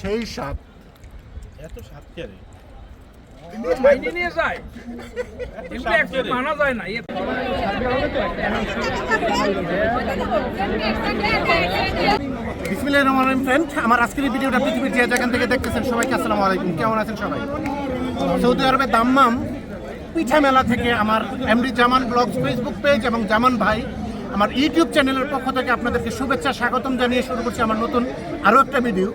সেই স্বাদ এত স্বাদ কে রে? মাইনে নিয়ে যায়। এগুলো একটু মানা যায় না। বিসমিল্লাহির রহমানির রহিম ফ্রেন্ড আমার আজকের এই ভিডিওটা পৃথিবীর যে যেখান থেকে দেখতেছেন সবাইকে আসসালামু আলাইকুম। কেমন আছেন সবাই? সৌদি আরবের দাম্মাম পিঠা মেলা থেকে আমার MD Zaman blogs Facebook page এবং জামান ভাই আমার ইউটিউব চ্যানেলের পক্ষ থেকে আপনাদেরকে শুভেচ্ছা স্বাগতম জানিয়ে শুরু করছি আমার নতুন আরও একটা ভিডিও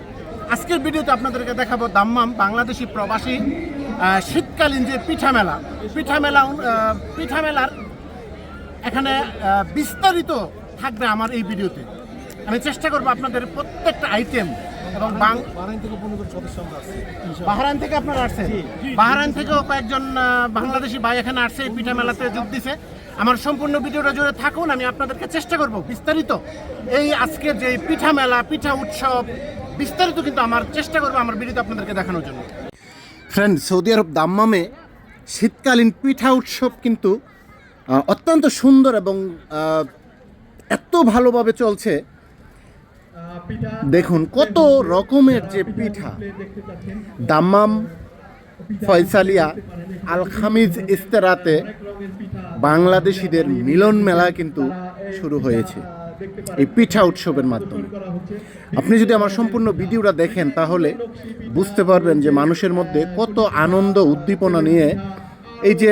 আজকের ভিডিওতে আপনাদেরকে দেখাবো দাম্মাম বাংলাদেশি প্রবাসী শীতকালীন যে পিঠা মেলা। পিঠা মেলা পিঠা মেলার এখানে বিস্তারিত থাকবে আমার এই ভিডিওতে। আমি চেষ্টা করব আপনাদের প্রত্যেকটা আইটেম এবং বাং বারাইন থেকে পনেরো সদস্য আমরা আছি বাহারাইন থেকে আপনারা আসছেন? বাহারাইন থেকেও কয়েকজন বাংলাদেশি ভাই এখানে আসছে এই পিঠা মেলাতে যোগ দিছে। আমার সম্পূর্ণ ভিডিওটা জুড়ে থাকুন আমি আপনাদেরকে চেষ্টা করব বিস্তারিত। এই আজকে যে পিঠা মেলা পিঠা উৎসব বিস্তারিত কিন্তু আমার চেষ্টা করব আমার ভিডিওতে আপনাদেরকে দেখানোর জন্য। ফ্রেন্ড সৌদি আরব দাম্মামে শীতকালীন পিঠা উৎসব কিন্তু অত্যন্ত সুন্দর এবং এত ভালোভাবে চলছে। দেখুন, কত রকমের যে পিঠা। দাম্মাম, ফয়সালিয়া আল খামিজ ইস্তেরাতে বাংলাদেশিদের মিলন মেলা কিন্তু শুরু হয়েছে। এই পিঠা উৎসবের মাধ্যমে। আপনি যদি আমার সম্পূর্ণ ভিডিওটা দেখেন, তাহলে বুঝতে পারবেন যে মানুষের মধ্যে কত আনন্দ, উদ্দীপনা নিয়ে এই যে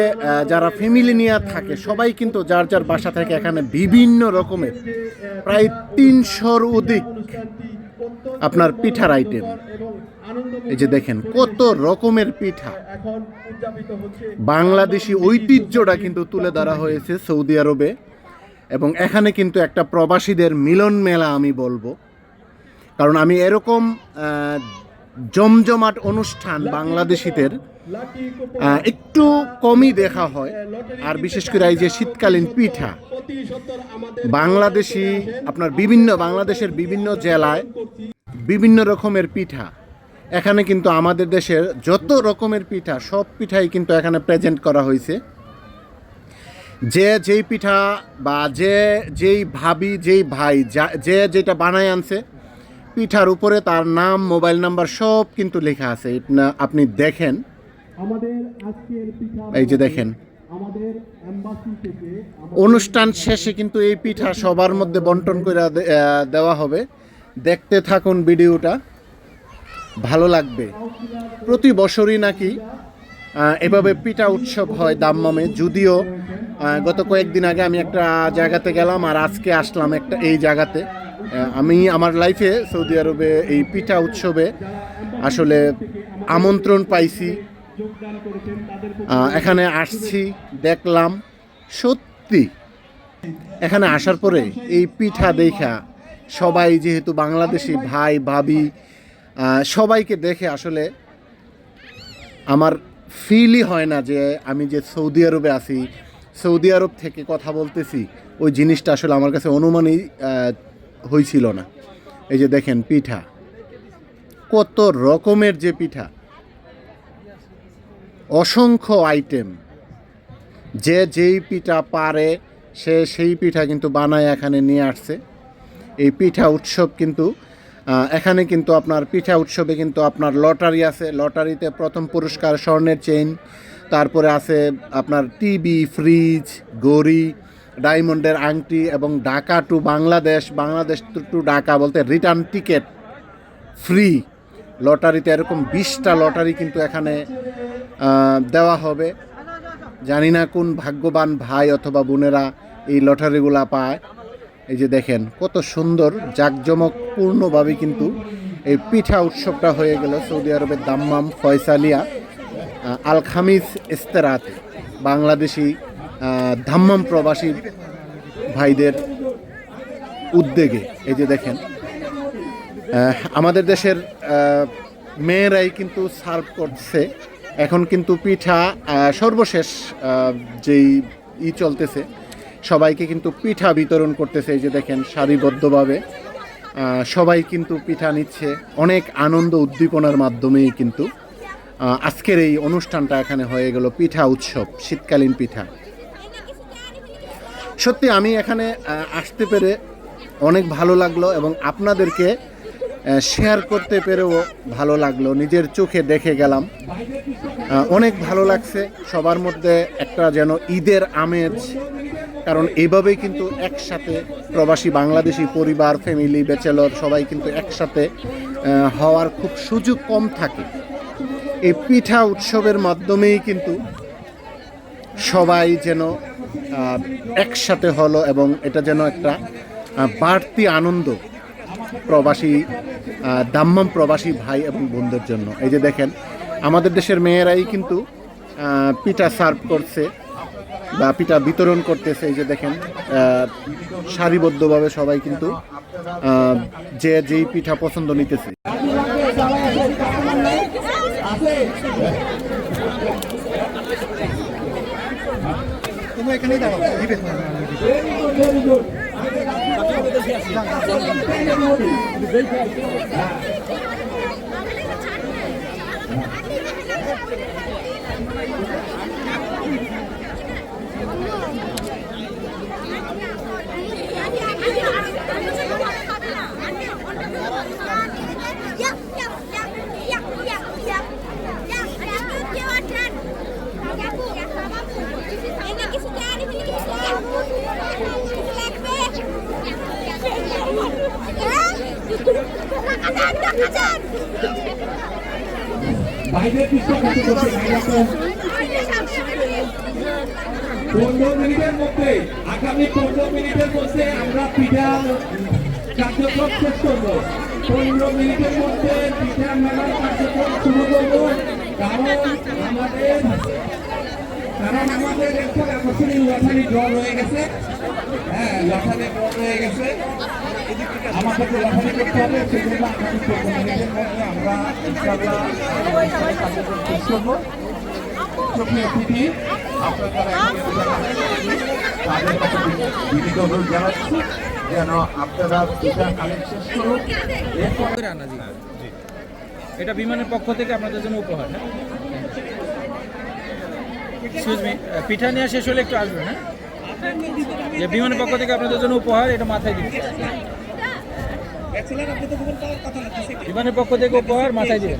যারা ফ্যামিলি নিয়ে থাকে, সবাই কিন্তু যার যার বাসা থেকে এখানে বিভিন্ন রকমের, প্রায় তিনশোর অধিক আপনার পিঠার আইটেম এই যে দেখেন, কত রকমের পিঠা। বাংলাদেশি ঐতিহ্যটা কিন্তু তুলে ধরা হয়েছে সৌদি আরবে। এবং এখানে কিন্তু একটা প্রবাসীদের মিলন মেলা আমি বলব। কারণ আমি এরকম জমজমাট অনুষ্ঠান বাংলাদেশিদের একটু কমই দেখা হয়। আর বিশেষ করে এই যে শীতকালীন পিঠা বাংলাদেশি আপনার বিভিন্ন বাংলাদেশের বিভিন্ন জেলায় বিভিন্ন রকমের পিঠা। এখানে কিন্তু আমাদের দেশের যত রকমের পিঠা সব পিঠাই কিন্তু এখানে প্রেজেন্ট করা হয়েছে। যে যেই পিঠা বা যে যেই ভাবি যেই ভাই যা- যেটা বানায় আনছে পিঠার উপরে তার নাম মোবাইল নাম্বার সব কিন্তু লেখা আছে। আপনা- দেখেন। এই যে দেখেন। অনুষ্ঠান শেষে কিন্তু এই পিঠা সবার মধ্যে বন্টন করে দেওয়া হবে। দেখতে থাকুন ভিডিওটা। ভালো লাগবে। প্রতি বছরই নাকি এভাবে পিঠা উৎসব হয় দাম্মামে। যদিও গত কয়েকদিন আগে আমি একটা জায়গাতে গেলাম আর আজকে আসলাম একটা এই জায়গাতে। আমি আমার লাইফে সৌদি আরবে এই পিঠা উৎসবে আসলে আমন্ত্রণ পাইছি। এখানে আসছি, দেখলাম, সত্যি। এখানে আসার পরে এই পিঠা দেখা, সবাই যেহেতু বাংলাদেশি ভাই, ভাবি সবাইকে দেখে আসলে আমার ফিলই হয় না যে আমি যে সৌদি আরবে আছি, সৌদি আরব থেকে কথা বলতেছি, ওই জিনিসটা আসলে আমার কাছে অনুমানই হয়েছিল না। এই যে দেখেন পিঠা। কত রকমের যে পিঠা। অসংখ্য আইটেম। যে যেই পিঠা পারে, সে সেই পিঠা কিন্তু বানায় এখানে নিয়ে আসছে। এই পিঠা উৎসব কিন্তু এখানে কিন্তু আপনার পিঠা উৎসবে কিন্তু আপনার লটারি আছে। লটারিতে প্রথম পুরস্কার স্বর্ণের চেইন, তারপরে আছে আপনার টিভি, ফ্রিজ গড়ি ডায়মন্ডের আংটি এবং ঢাকা টু বাংলাদেশ বাংলাদেশ টু ঢাকা বলতে রিটার্ন টিকিট ফ্রি লটারিতে এরকম বিশটা লটারি কিন্তু এখানে দেওয়া হবে। জানি না কোন ভাগ্যবান ভাই অথবা বোনেরা এই লটারিগুলা পায়। এই যে দেখেন কত সুন্দর জাঁকজমকপূর্ণভাবে কিন্তু এই পিঠা উৎসবটা হয়ে গেল সৌদি আরবের দাম্মাম ফয়সালিয়া আহ, আল খামিস ইস্তেরাত বাংলাদেশি ধাম্মাম প্রবাসী ভাইদের উদ্যোগে। এই যে দেখেন আমাদের দেশের মেয়েরাই কিন্তু সার্ভ করছে। এখন কিন্তু পিঠা সর্বশেষ যেই ই চলতেছে সবাইকে কিন্তু পিঠা বিতরণ করতেছে, এই যে দেখেন সারিবদ্ধভাবে। সবাই কিন্তু পিঠা নিচ্ছে। অনেক আনন্দ উদ্দীপনার মাধ্যমেই কিন্তু আজকের এই অনুষ্ঠানটা এখানে হয়ে গেল পিঠা উৎসব, শীতকালীন পিঠা। সত্যি আমি এখানে আসতে পেরে অনেক ভালো লাগল এবং আপনাদেরকে শেয়ার করতে পেরেও ভালো লাগল। নিজের চোখে দেখে গেলাম। অনেক ভালো লাগছে। সবার মধ্যে একটা যেন ঈদের আমেজ কারণ এইভাবেই কিন্তু একসাথে প্রবাসী বাংলাদেশি পরিবার ফ্যামিলি ব্যাচেলর সবাই কিন্তু একসাথে হওয়ার খুব সুযোগ কম থাকে। এই পিঠা উৎসবের মাধ্যমেই কিন্তু সবাই যেন একসাথে হলো এবং এটা যেন একটা বাড়তি আনন্দ প্রবাসী দাম্মাম প্রবাসী ভাই এবং বোনদের জন্য। এই যে দেখেন, আমাদের দেশের মেয়েরাই কিন্তু পিঠা সার্ভ করছে। বা পিঠা বিতরণ করতেছে, এই যে দেখেন সারিবদ্ধভাবে সবাই কিন্তু যে যেই পিঠা পছন্দ নিতেছে। বাইরের দৃশ্য কাছে করছে পনেরো মিনিটের মধ্যে, আগামী পনেরো মিনিটের মধ্যে আমরা পিঠা কার্যক্রম শেষ করব। পনেরো মিনিটের মধ্যে পিঠা মেলার কার্যক্রম শুরু করব। কারণ আমাদের কারণ আমাদের একটা আকর্ষণীয় লটারি ড্র রয়ে গেছে। হ্যাঁ লটারি ড্র রয়ে গেছে। আমাদেরকে লটারি করতে হবে সেজন্য আগামী পনেরো মিনিটের মধ্যে আমরা ইনশাআল্লাহ কার্যক্রম শেষ করব তাদের কাছে বিনীত অনুরোধ জানাচ্ছি যেন আপনারা পিঠা কালেকশন করুন এরপর করে আনা জি এটা বিমানের পক্ষ থেকে আপনাদের জন্য উপহার হ্যাঁ? এক্সকিউজ মি পিঠা নেওয়া শেষ হলে একটু আসবেন হ্যাঁ? যে বিমানের পক্ষ থেকে আপনাদের জন্য উপহার এটা মাথায় দিবেন। বিমানের পক্ষ থেকে উপহার মাথায় দিবেন।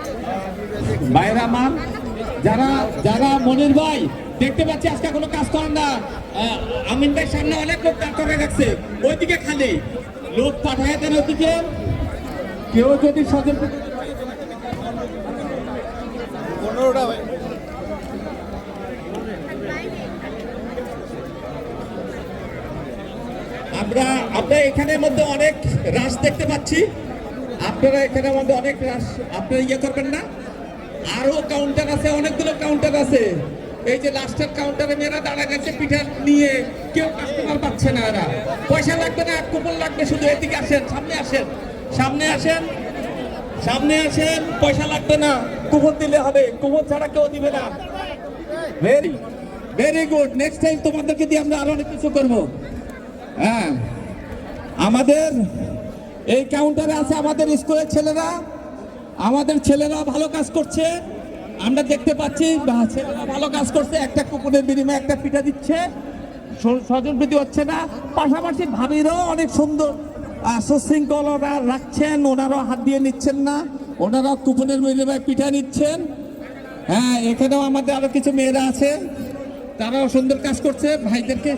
ভাইরা আমার যারা যারা মনির ভাই দেখতে পাচ্ছি আজকে কোনো কাজ করেন না। আমিন ভাই সামনে অনেক লোক দাঁড় করে রাখছে। ওইদিকে খালি লোক পাঠায় দেন ওইদিকে। কেউ যদি সচেতন পনেরোটা আমরা আমরা এখানের মধ্যে অনেক রাশ দেখতে পাচ্ছি। আপনারা এখানের মধ্যে অনেক রাশ আপনারা ইয়ে করবেন না? আরও কাউন্টার আছে, অনেকগুলো কাউন্টার আছে। এই যে লাস্টের কাউন্টারে মেয়েরা দাঁড়া গেছে পিঠা নিয়ে, কেউ কাস্টমার পাচ্ছে না এরা। পয়সা লাগবে না কুপন লাগবে, শুধু এদিকে আসেন, সামনে আসেন সামনে আসেন সামনে আসেন, পয়সা লাগবে না কুপন দিলে হবে কুপন ছাড়া কেউ দিবে না। Very very good next time তোমাদেরকে দিয়ে আমরা আরও অনেক কিছু করব। হ্যাঁ আমাদের এই কাউন্টারে আছে আমাদের স্কুলের ছেলেরা। আমাদের ছেলেরা ভালো কাজ করছে। আমরা দেখতে পাচ্ছি ছেলেরা ভালো কাজ করছে। একটা কুকুরের বিনিময়ে একটা পিঠা দিচ্ছে। স্বজনপ্রীতি হচ্ছে না। পাশাপাশি ভাবিরাও অনেক সুন্দর আহ, সুশৃঙ্খল ওরা রাখছেন। ওনারাও হাত দিয়ে নিচ্ছেন না। ওনারাও কুপনের বিনিময়ে পিঠা নিচ্ছেন। হ্যাঁ এখানেও আমাদের আরও কিছু মেয়েরা আছে। তারাও সুন্দর কাজ করছে। ভাইদেরকে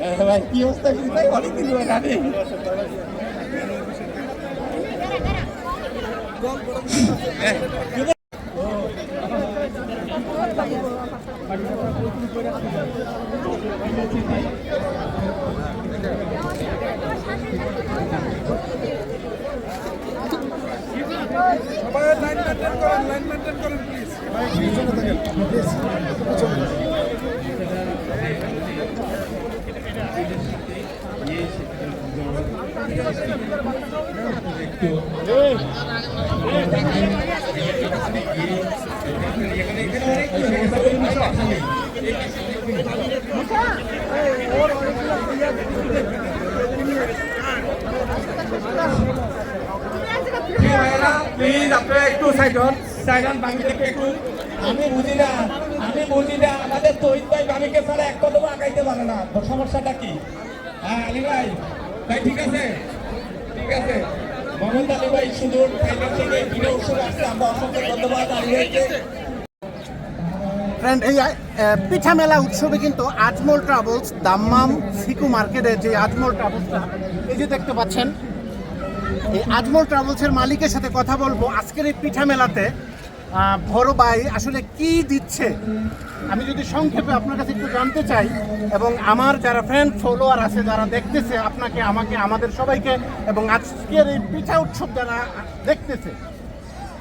হ্যাঁ, ভাই কি অবস্থা? ভাই অনেকদিন হয়ে গেছে। সবাই লাইন লাইন প্লিজ আপনারা একটু সাইড হন সাইড হন বাকি একটু। আমি বুঝি না, আমি বুঝি না, আমাদের তৈরি ভাই বামিকে ছাড়া এক কদম আগাইতে পারে না। সমস্যাটা কি? হ্যাঁ আলী ভাই। ভাই, ঠিক আছে? ঠিক আছে। ফ্রেন্ড এই পিঠা মেলা উৎসবে কিন্তু আজমল ট্রাভেলস দাম্মাম সিকু মার্কেটের যে আজমল ট্রাভেলসটা এই যে দেখতে পাচ্ছেন, এই আজমল ট্রাভেলসের মালিকের সাথে কথা বলব। আজকের এই পিঠা মেলাতে বড় ভাই আসলে কি দিচ্ছে? আমি যদি সংক্ষেপে আপনার কাছে একটু জানতে চাই, এবং আমার যারা ফ্রেন্ড ফলোয়ার আছে, যারা দেখতেছে, আপনাকে, আমাকে, আমাদের সবাইকে, এবং আজকের এই পিঠা উৎসব যারা দেখতেছে,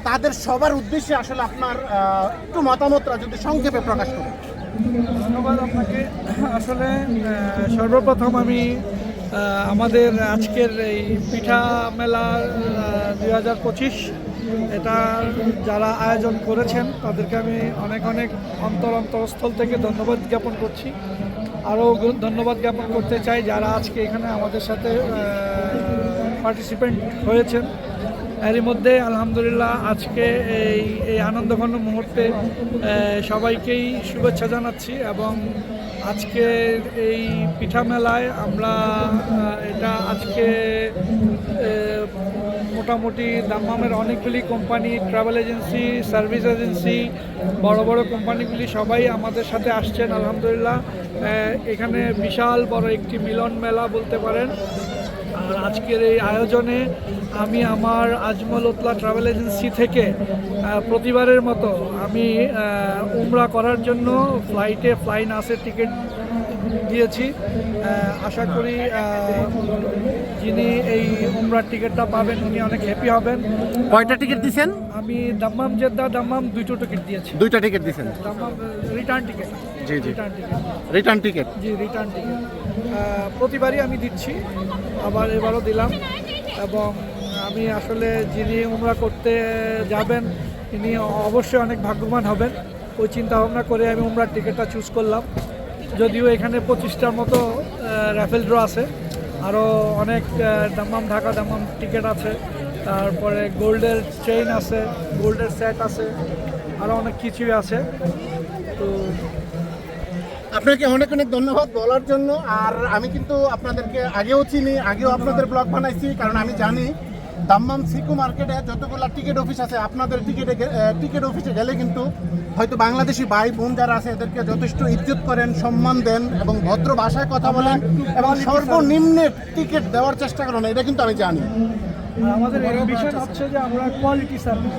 তাদের সবার উদ্দেশ্যে আসলে আপনার একটু মতামতটা যদি সংক্ষেপে প্রকাশ করেন। ধন্যবাদ আপনাকে। আসলে সর্বপ্রথম আমি আমাদের আজকের এই পিঠা মেলা দুই হাজার পঁচিশ এটা যারা আয়োজন করেছেন, তাদেরকে আমি অনেক অনেক অন্তর অন্তরস্থল থেকে ধন্যবাদ জ্ঞাপন করছি। আরও ধন্যবাদ জ্ঞাপন করতে চাই যারা আজকে এখানে আমাদের সাথে পার্টিসিপেন্ট হয়েছেন। এরই মধ্যে আলহামদুলিল্লাহ আজকে এই এই আনন্দঘন মুহূর্তে সবাইকেই শুভেচ্ছা জানাচ্ছি এবং আজকে এই পিঠা মেলায় আমরা এটা আজকে মোটামুটি দাম্মামের অনেকগুলি company travel agency service agency বড় বড় কোম্পানিগুলি সবাই আমাদের সাথে আসছেন, আলহামদুলিল্লাহ। এখানে বিশাল বড় একটি মিলন মেলা বলতে পারেন। আর আজকের এই আয়োজনে আমি আমার আজমল উতলা ট্রাভেল এজেন্সি থেকে প্রতিবারের মতো আমি উমরা করার জন্য ফ্লাইটে ফ্লাইন আসের টিকিট দিয়েছি। আশা করি যিনি এই উমরার টিকিটটা পাবেন উনি অনেক হ্যাপি হবেন। কয়টা টিকিট দিছেন? আমি দাম্মাম জেদ্দা দাম্মাম দুটো টিকিট দিয়েছি। দুইটা টিকিট দিছেন? দাম্মাম রিটার্ন টিকিট জি, জি। রিটার্ন টিকিট রিটার্ন টিকিট জি রিটার্ন টিকিট প্রতিবারই আমি দিচ্ছি আবার এবারও দিলাম। এবং আমি আসলে যিনি উমরা করতে যাবেন তিনি অবশ্যই অনেক ভাগ্যবান হবেন। ওই চিন্তা ভাবনা করে আমি উমরার টিকিটটা চুজ করলাম। যদিও এখানে পঁচিশটার মতো র্যাফেল ড্র আছে। আরও অনেক আহ, দাম্মাম ঢাকা দাম্মাম টিকিট আছে। তারপরে গোল্ডের চেইন আছে গোল্ডের সেট আছে আরও অনেক কিছুই আছে। তো আপনাকে অনেক অনেক ধন্যবাদ বলার জন্য। আর আমি কিন্তু আপনাদেরকে আগেও চিনি আগেও আপনাদের ব্লগ বানাইছি কারণ আমি জানি দাম্মাম সিকু মার্কেটে যতগুলো টিকিট অফিস আছে আপনাদের টিকিটে টিকিট অফিসে গেলে কিন্তু হয়তো বাংলাদেশি ভাই বোন যারা আছে এদেরকে যথেষ্ট ইজ্জত করেন সম্মান দেন এবং ভদ্র ভাষায় কথা বলেন এবং সর্বনিম্নে টিকিট দেওয়ার চেষ্টা করেন এটা কিন্তু আমি জানি। আমাদের বিষয় হচ্ছে যে আমরা কোয়ালিটি সার্ভিস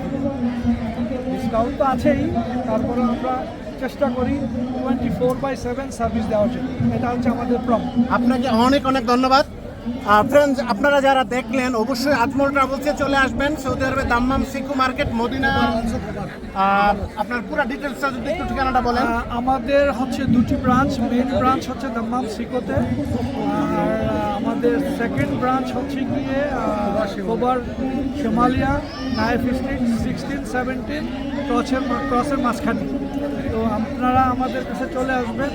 ডিসকাউন্ট তো আছেই তারপরে আমরা চেষ্টা করি twenty four by seven service দেওয়ার জন্য। এটা হচ্ছে আমাদের প্রম আপনাকে অনেক অনেক ধন্যবাদ। ফ্রেন্ডস আপনারা যারা দেখলেন, অবশ্যই আজমল ট্রাভেলসে চলে আসবেন সৌদি আরবে দাম্মাম সিকু মার্কেট মদিনা আর আপনার পুরো ডিটেলসটা যদি একটু ঠিকানাটা বলেন। আমাদের হচ্ছে দুটি ব্রাঞ্চ মেন ব্রাঞ্চ হচ্ছে দাম্মাম সিকোতে, আর আমাদের সেকেন্ড ব্রাঞ্চ হচ্ছে গিয়ে over Somalia Naif street sixteen seventeen ক্রসের ক্রসের মাঝখানে। তো আপনারা আমাদের কাছে চলে আসবেন।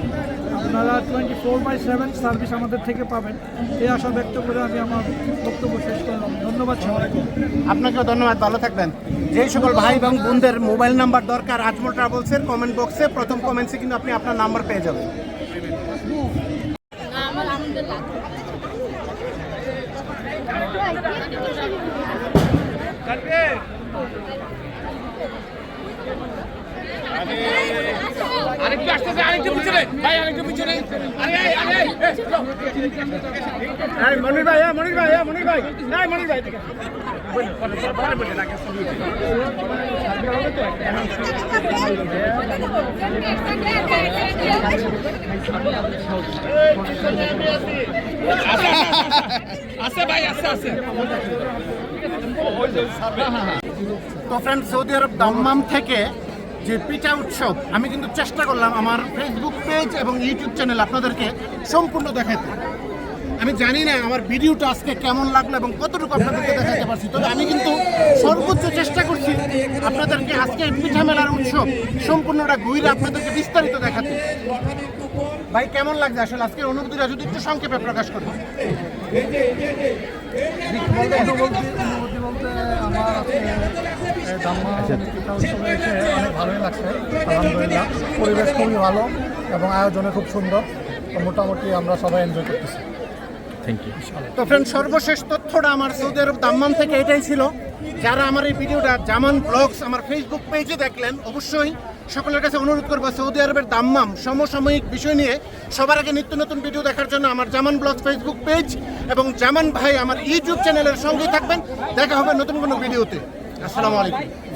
আপনারা twenty four by seven service আমাদের থেকে পাবেন। এই আশা ব্যক্ত করে আমি আমার বক্তব্য শেষ করলাম। ধন্যবাদ সবাইকে। আপনাকেও ধন্যবাদ। ভালো থাকবেন। যেই সকল ভাই এবং বোনদের মোবাইল নাম্বার দরকার, আজমল ট্রাভেলসের কমেন্ট বক্সে প্রথম কমেন্টসে কিন্তু আপনি আপনার নাম্বার পেয়ে যাবেন আমার আলহামদুলিল্লাহ আরেকটু আসতেছে আরেকটু পিছনে। ভাই আরেকটু পিছনে। আরে আরে আরে মনির ভাই হ্যাঁ মনির ভাই হ্যাঁ মনির ভাই। না মনির ভাই আছে ভাই আছে আছে। তো ফ্রেন্ড সৌদি আরব দাম্মাম থেকে যে পিঠা উৎসব, আমি কিন্তু চেষ্টা করলাম আমার ফেসবুক পেজ এবং ইউটিউব চ্যানেল আপনাদেরকে সম্পূর্ণ দেখাতে। আমি জানি না আমার ভিডিওটা আজকে কেমন লাগল এবং কতটুকু আপনাদেরকে দেখাতে পারছি, তবে আমি কিন্তু সর্বোচ্চ চেষ্টা করছি আপনাদেরকে আজকে পিঠা মেলার উৎসব সম্পূর্ণটা ঘুরে আপনাদেরকে বিস্তারিত দেখাতে। ভাই, কেমন লাগছে? আসলে আজকের অনুভূতিটা যদি একটু সংক্ষেপে প্রকাশ বলতে আমার ভালোই লাগছে আলহামদুলিল্লাহ। পরিবেশ খুবই ভালো এবং আয়োজনে খুব সুন্দর। মোটামুটি আমরা সবাই এনজয় করতেছি। থ্যাংক ইউ তো ফ্রেন্ড সর্বশেষ তথ্যটা আমার সৌদি আরব দাম্মাম থেকে এটাই ছিল। যারা আমার এই ভিডিওটা জামান ব্লগস আমার ফেসবুক পেজে দেখলেন অবশ্যই সকলের কাছে অনুরোধ করব সৌদি আরবের দাম্মাম সমসাময়িক বিষয় নিয়ে সবার আগে নিত্য নতুন ভিডিও দেখার জন্য আমার জামান ব্লগ ফেসবুক পেজ এবং জামান ভাই আমার ইউটিউব চ্যানেলের সঙ্গেই থাকবেন। দেখা হবে নতুন কোনো ভিডিওতে। আসসালামু আলাইকুম।